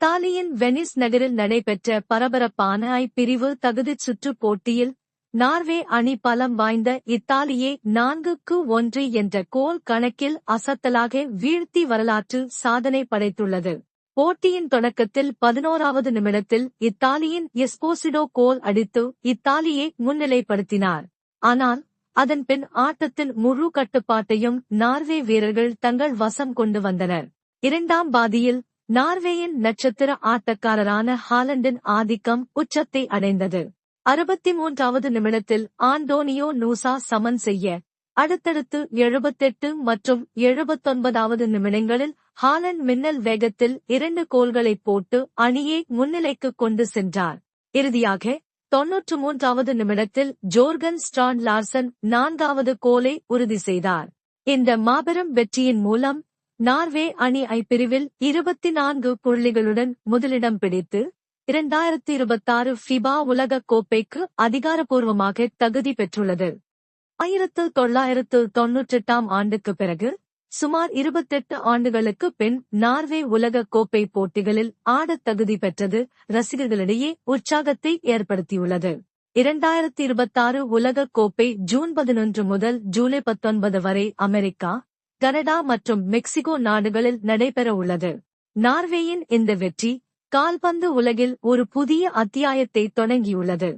இத்தாலியின் வெனிஸ் நகரில் நடைபெற்ற பரபரப்பான ஐ பிரிவு தகுதிச் சுற்றுப் போட்டியில் நார்வே அணி பலம் வாய்ந்த இத்தாலியை நான்குக்கு ஒன்று என்ற கோல் கணக்கில் அசத்தலாக வீழ்த்தி வரலாற்று சாதனை படைத்துள்ளது. போட்டியின் தொடக்கத்தில் பதினோராவது நிமிடத்தில் இத்தாலியின் எஸ்போசிடோ கோல் அடித்து இத்தாலியை முன்னிலைப்படுத்தினார். ஆனால் அதன் பின் ஆட்டத்தின் முழு கட்டுப்பாட்டையும் நார்வே வீரர்கள் தங்கள் வசம் கொண்டு வந்தனர். இரண்டாம் பாதியில் நார்வேயின் நட்சத்திர ஆட்டக்காரரான ஹாலண்டின் ஆதிக்கம் உச்சத்தை அடைந்தது. அறுபத்தி மூன்றாவது நிமிடத்தில் ஆண்டோனியோ நூசா சமன் செய்ய அடுத்தடுத்து எழுபத்தெட்டு மற்றும் எழுபத்தொன்பதாவது நிமிடங்களில் ஹாலண்ட் மின்னல் வேகத்தில் இரண்டு கோல்களை போட்டு அணியை முன்னிலைக்கு கொண்டு சென்றார். இறுதியாக தொன்னூற்று மூன்றாவது நிமிடத்தில் ஜோர்கன் ஸ்டான் லார்சன் நான்காவது கோலை உறுதி செய்தார். இந்த மாபெரும் வெற்றியின் மூலம் நார்வே அணி ஐ பிரிவில் இருபத்தி நான்கு புள்ளிகளுடன் முதலிடம் பிடித்து இரண்டாயிரத்தி இருபத்தாறு ஃபிபா உலக கோப்பைக்கு அதிகாரப்பூர்வமாக தகுதி பெற்றுள்ளது. ஆயிரத்து தொள்ளாயிரத்து தொன்னூற்றெட்டாம் ஆண்டுக்கு பிறகு சுமார் இருபத்தெட்டு ஆண்டுகளுக்கு பின் நார்வே உலக கோப்பை போட்டிகளில் ஆடத் தகுதி பெற்றது ரசிகர்களிடையே உற்சாகத்தை ஏற்படுத்தியுள்ளது. இரண்டாயிரத்தி இருபத்தாறு உலக கோப்பை ஜூன் பதினொன்று முதல் ஜூலை பத்தொன்பது வரை அமெரிக்கா கனடா மற்றும் மெக்சிகோ நாடுகளில் நடைபெற உள்ளது. நார்வேயின் இந்த வெற்றி கால்பந்து உலகில் ஒரு புதிய அத்தியாயத்தை தொடங்கியுள்ளது.